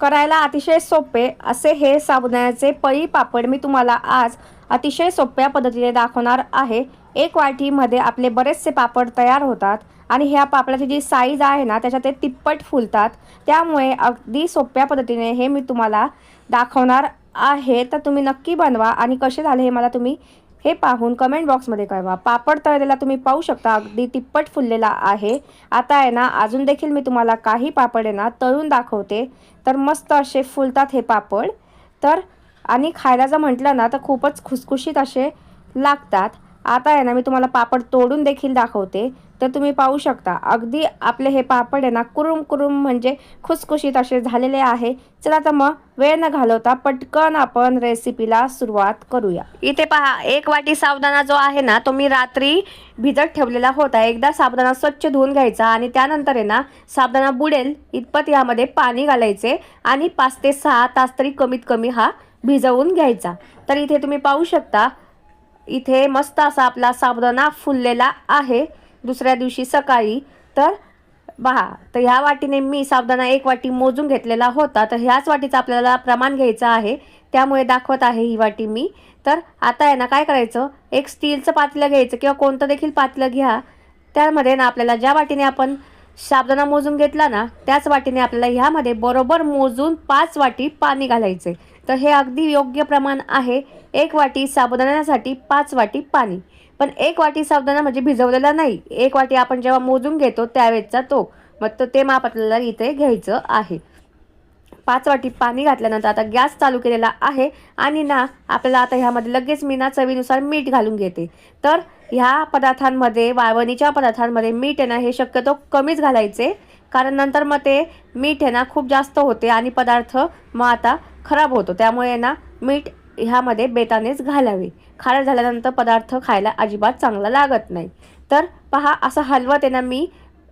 करायला अतिशय सोपे असे हे साबुदाण्याचे पळी पापड मी तुम्हाला आज अतिशय सोप्या पद्धतीने दाखवणार आहे. एक वाटीमध्ये आपले बरेचसे पापड तयार होतात आणि ह्या पापडाची जी साईज आहे ना त्याच्यात ते तिप्पट फुलतात. त्यामुळे अगदी सोप्या पद्धतीने हे मी तुम्हाला दाखवणार आहे. तर तुम्ही नक्की बनवा आणि कसे झाले हे मला तुम्ही हे पाहून कमेंट बॉक्समध्ये कळवा. पापड तळलेला तुम्ही पाहू शकता. अगदी तिप्पट फुललेला आहे. आता आहे ना अजून देखील मी तुम्हाला काही पापड आहे ना तळून दाखवते. तर मस्त असे फुलतात हे पापड. तर आणि खायला जर म्हटलं ना तर खूपच खुसखुशीत असे लागतात. आता आहे ना मी तुम्हाला पापड तोडून देखील दाखवते. तर तुम्ही पाहू शकता अगदी आपले हे पापड आहे ना कुरुम कुरुम म्हणजे खुसखुशीत असे झालेले आहे. चला तर मग वेळ न घालवता पटकन आपण रेसिपीला सुरुवात करूया. इथे पहा एक वाटी साबुदाणा जो आहे ना तो मी रात्री भिजत ठेवलेला होता. एकदा साबुदाणा स्वच्छ धुवून घ्यायचा आणि त्यानंतर आहे ना साबुदाणा बुडेल इतपत यामध्ये पाणी घालायचे आणि पाच ते सहा तास तरी कमीत कमी हा भिजवून घ्यायचा. तर इथे तुम्ही पाहू शकता इथे मस्त असा आपला साबुदाणा फुललेला आहे. दुसऱ्या दिवशी सकाळी. तर पहा तर ह्या वाटीने मी साबुदाणा एक वाटी मोजून घेतलेला होता. तर ह्याच वाटीचं आपल्याला प्रमाण घ्यायचं आहे. त्यामुळे दाखवत आहे ही वाटी मी. तर आता आहे ना काय करायचं? एक स्टीलचं पातलं घ्यायचं किंवा कोणतं देखील पातलं घ्या. त्यामध्ये ना आपल्याला ज्या वाटीने आपण साबुदाणा मोजून घेतला ना त्याच वाटीने आपल्याला ह्यामध्ये बरोबर मोजून पाच वाटी पाणी घालायचे तर हे अगदी योग्य प्रमाण आहे. एक वाटी साबुदाण्यासाठी पाच वाटी पाणी. पण एक वाटी साबुदाणा म्हणजे भिजवलेला नाही. एक वाटी आपण जेव्हा मोजून घेतो त्यावेळेचा तो. मग तर ते माप आपल्याला इथे घ्यायचं आहे. पाच वाटी पाणी घातल्यानंतर आता गॅस चालू केलेला आहे आणि ना आपल्याला आता ह्यामध्ये लगेच मी ना चवीनुसार मीठ घालून घेते. तर ह्या पदार्थांमध्ये वाळवणीच्या पदार्थांमध्ये मीठ आहे ना हे शक्यतो कमीच घालायचे. कारण नंतर मग ते मीठ आहे ना खूप जास्त होते आणि पदार्थ मग आता खराब होतो. त्यामुळे ना मीठ ह्यामध्ये बेतानेच घालावे. खारट झाल्यानंतर पदार्थ खायला अजिबात चांगला लागत नाही. तर पहा असं हलवत आहे ना मी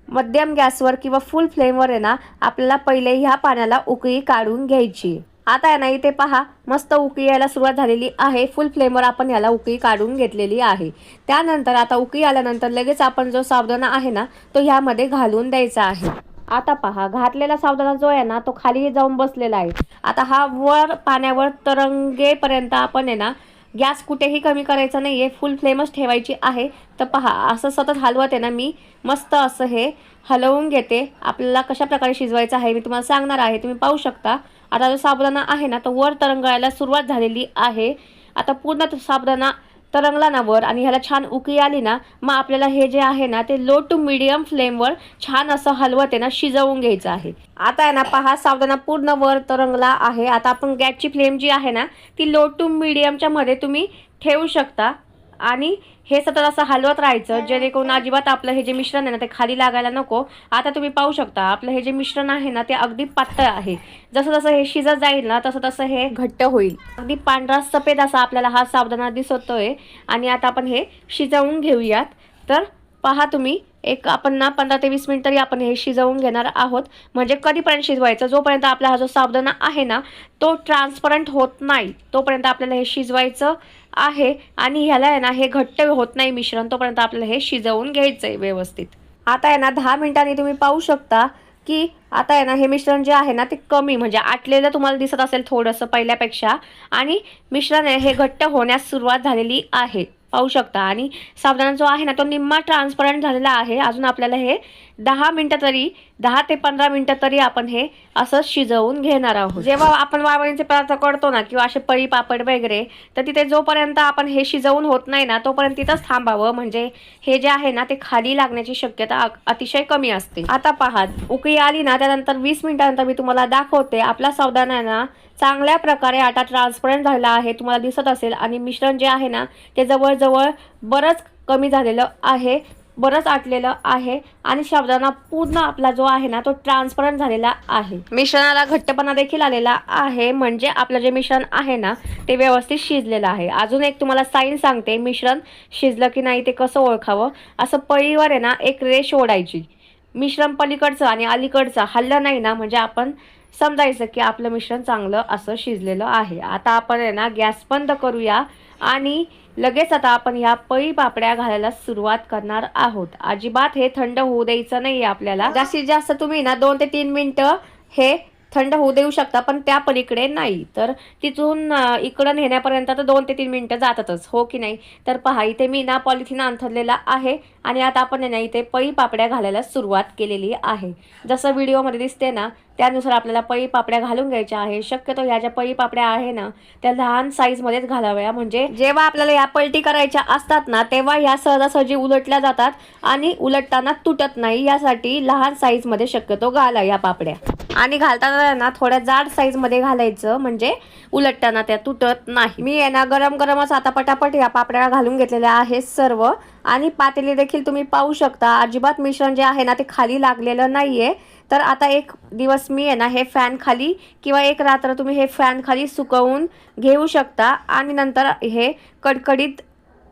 मध्यम गॅसवर किंवा फुल फ्लेमवर आहे ना आपल्याला पहिले ह्या पाण्याला उकळी काढून घ्यायची. आता आहे ना इथे पहा मस्त उकळी यायला सुरुवात झालेली आहे. फुल फ्लेमवर आपण याला उकळी काढून घेतलेली आहे. त्यानंतर आता उकळी आल्यानंतर लगेच आपण जो साबुदाणा आहे ना तो ह्यामध्ये घालून द्यायचा आहे. आता पहा घातलेला सावधाना जो आहे ना तो खाली जाऊन बसलेला आहे. आता हा वर पाण्यावर तरंगेपर्यंत आपण आहे ना गॅस कुठेही कमी करायचा नाही आहे फुल फ्लेमच ठेवायची आहे. तर पहा असं सतत हलवत आहे ना मी मस्त असं हे हलवून घेते. आपल्याला कशा प्रकारे शिजवायचं आहे मी तुम्हाला सांगणार आहे तुम्ही पाहू शकता. आता जो साबुदाणा आहे ना तो वर तरंगायला सुरुवात झालेली आहे. आता पूर्ण तो साबुदाणा तरंगला ना वर आणि ह्याला छान उकळी आली ना मग आपल्याला हे जे आहे ना ते लो टू मिडियम फ्लेमवर छान असं हलवत आहे ना शिजवून घ्यायचं आहे. आता आहे ना पहा सावधाना पूर्ण वर तरंगला आहे. आता आपण गॅसची फ्लेम जी आहे ना ती लो टू मिडियमच्या मध्ये तुम्ही ठेवू शकता. आणि हे सतत असं हलवत राहायचं जेणेकरून अजिबात आपलं हे जे मिश्रण आहे ना ते खाली लागायला नको. आता तुम्ही पाहू शकता आपलं हे जे मिश्रण आहे ना ते अगदी पातळ आहे. जसं जसं हे शिजत जाईल ना तसं तसं हे घट्ट होईल. अगदी पांढरा सफेद असा आपल्याला हा साबुदाणा दिसतोय. आणि आता आपण हे शिजवून घेऊयात. तर पहा तुम्ही एक आपण ना पंधरा ते वीस मिनिट तरी आपण हे शिजवून घेणार आहोत. म्हणजे कधीपर्यंत शिजवायचं? जोपर्यंत आपला हा जो साबुदाणा आहे ना तो ट्रान्सपरंट होत नाही तोपर्यंत आपल्याला हे शिजवायचं. आहे आणि ह्याला आहे ना हे घट्ट होत नाही मिश्रण तोपर्यंत आपल्याला हे शिजवून घ्यायचं आहे व्यवस्थित. आता आहे ना दहा मिनिटांनी तुम्ही पाहू शकता की आता आहे ना हे मिश्रण जे आहे ना ते कमी म्हणजे आटलेलं तुम्हाला दिसत असेल थोडंसं पहिल्यापेक्षा आणि मिश्रण हे घट्ट होण्यास सुरुवात झालेली आहे. पाहू शकता. आणि साबुदाणा जो आहे ना तो निम्मा ट्रान्सपरंट झालेला आहे. अजून आपल्याला हे दहा मिनटं तरी दहा ते पंधरा मिनटं तरी आपण हे असं शिजवून घेणार आहोत. जेव्हा आपण वावळीचे पदार्थ करतो ना किंवा असे पळी पापड वगैरे तर तिथे जोपर्यंत आपण हे शिजवून होत नाही ना तोपर्यंत तिथंच थांबावं. म्हणजे हे जे आहे ना ते खाली लागण्याची शक्यता अतिशय कमी असते. आता पहा उकळी आली ना त्यानंतर वीस मिनिटानंतर मी तुम्हाला दाखवते. आपला सावधाना ना चांगल्या प्रकारे आटा ट्रान्सपरंट झालेला आहे तुम्हाला दिसत असेल. आणि मिश्रण जे आहे ना ते जवळजवळ बरंच कमी झालेलं आहे. बरंच आटलेलं आहे आणि साबुदाणा पूर्ण आपला जो आहे ना तो ट्रान्सपरंट झालेला आहे. मिश्रणाला घट्टपणा देखील आलेला आहे. म्हणजे आपलं जे मिश्रण आहे ना ते व्यवस्थित शिजलेलं आहे. अजून एक तुम्हाला साईन सांगते मिश्रण शिजलं की नाही ते कसं ओळखावं? असं पळीवर आहे ना एक रेष ओढायची मिश्रण पलीकडचं आणि अलीकडचं हल्लं नाही ना म्हणजे आपण समजायचं की आपलं मिश्रण चांगलं असं शिजलेलं आहे. आता आपण आहे ना गॅस बंद करूया. आणि लगेच आता आपण ह्या पळी पापड्या घालायला सुरुवात करणार आहोत. अजिबात हे थंड होऊ द्यायचं नाही आपल्याला. जास्तीत जास्त तुम्ही ना दोन ते तीन मिनटं हे थंड होऊ देऊ शकता पण त्या पलीकडे नाही. तर तिथून इकडं नेण्यापर्यंत तर दोन ते तीन मिनटं जातातच हो की नाही? तर पहा इथे मी ना पॉलिथिन अंथरलेला आहे आणि आता आपण ना इथे पळी पापड्या घालायला सुरुवात केलेली आहे. जसं व्हिडिओमध्ये दिसते ना त्यानुसार आपल्याला पळी पापड्या घालून घ्यायच्या आहे. शक्यतो ह्या ज्या पळी पापड्या आहे ना त्या लहान साईजमध्येच घालाव्या. म्हणजे जेव्हा आपल्याला या पलटी करायच्या असतात ना तेव्हा ह्या सहजासहजी उलटल्या जातात आणि उलटताना तुटत नाही. यासाठी लहान साईजमध्ये शक्यतो घाला या पापड्या. आणि घालताना ना थोड्या जाड साईजमध्ये घालायचं. म्हणजे उलटताना त्या तुटत नाही. मी आहे ना गरम गरमच आता पटापट या पापड्या घालून घेतलेल्या आहेत सर्व. आणि पातेली देखील तुम्ही पाहू शकता. अजिबात मिश्रण जे आहे ना ते खाली लागलेलं नाहीये. तर आता एक दिवस मी आहे ना हे फॅन खाली किंवा एक रात्र तुम्ही हे फॅन खाली सुकवून घेऊ शकता. आणि नंतर हे कडकडीत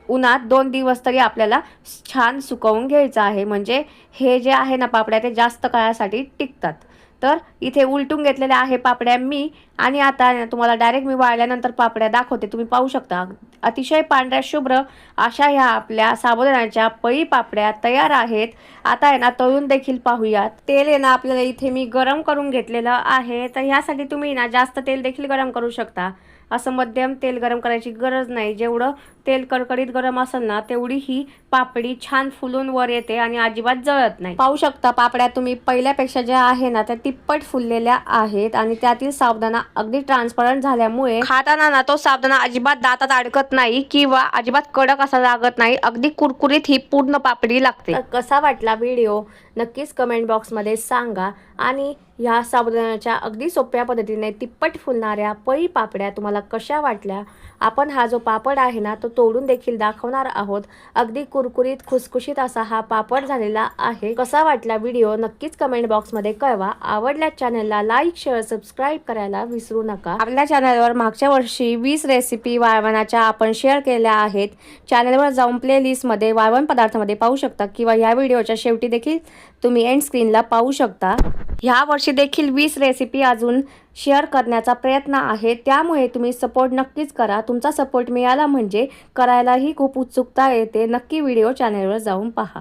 उन्हात दोन दिवस तरी आपल्याला छान सुकवून घ्यायचं आहे. म्हणजे हे जे आहे ना पापड्या ते जास्त काळासाठी टिकतात. तर इथे उलटून घेतलेल्या आहे पापड्या मी. आणि आता तुम्हाला डायरेक्ट मी वाळल्यानंतर पापड्या दाखवते. तुम्ही पाहू शकता. अतिशय पांढऱ्या शुभ्र अशा ह्या आपल्या साबुदाण्याच्या पळी पापड्या तयार आहेत. आता आहे ना तळून देखील पाहूयात. तेल आहे ना आपल्याला इथे मी गरम करून घेतलेलं आहे. तर ह्यासाठी तुम्ही ना जास्त तेल देखील गरम करू शकता. असं मध्यम तेल गरम करायची गरज नाही. जेवढं तेल कडकडीत गरम असेल ना तेवढी ही पापडी छान फुलून वर येते आणि अजिबात जळत नाही. पाहू शकता पापड्या तुम्ही पहिल्यापेक्षा ज्या आहे ना त्या तिप्पट फुललेल्या आहेत आणि त्यातील साबुदाणा अगदी ट्रान्सपरंट झाल्यामुळे खाताना ना तो साबुदाणा अजिबात दातात अडकत नाही किंवा अजिबात कडक असा लागत नाही. अगदी कुरकुरीत ही पूर्ण पापडी लागते. कसा वाटला व्हिडिओ नक्कीच कमेंट बॉक्समध्ये सांगा. आणि ह्या साबुदाण्याच्या अगदी सोप्या पद्धतीने तिप्पट फुलणाऱ्या पळी पापड्या तुम्हाला कशा वाटल्या? आपण हा जो पापड आहे ना तो तोडून देखील दाखवणार आहोत. अगदी कुरकुरीत खुसखुशीत असा हा पापड झालेला आहे. कसा वाटला व्हिडिओ नक्कीच कमेंट बॉक्समध्ये कळवा. आवडल्या चॅनलला लाईक शेअर सबस्क्राईब करायला विसरू नका. आपल्या चॅनलवर मागच्या वर्षी वीस रेसिपी वाळवणाच्या आपण शेअर केल्या आहेत. चॅनलवर जाऊन प्लेलिस्टमध्ये वाळवण पदार्थामध्ये पाहू शकता किंवा या व्हिडिओच्या शेवटी देखील तुम्ही एंड स्क्रीनला पाहू शकता. ह्या वर्षी देखील वीस रेसिपी अजून शेअर करण्याचा प्रयत्न आहे. त्यामुळे तुम्ही सपोर्ट नक्कीच करा. तुमचा सपोर्ट मिळाला म्हणजे करायलाही खूप उत्सुकता येते. नक्की व्हिडिओ चॅनलवर जाऊन पहा.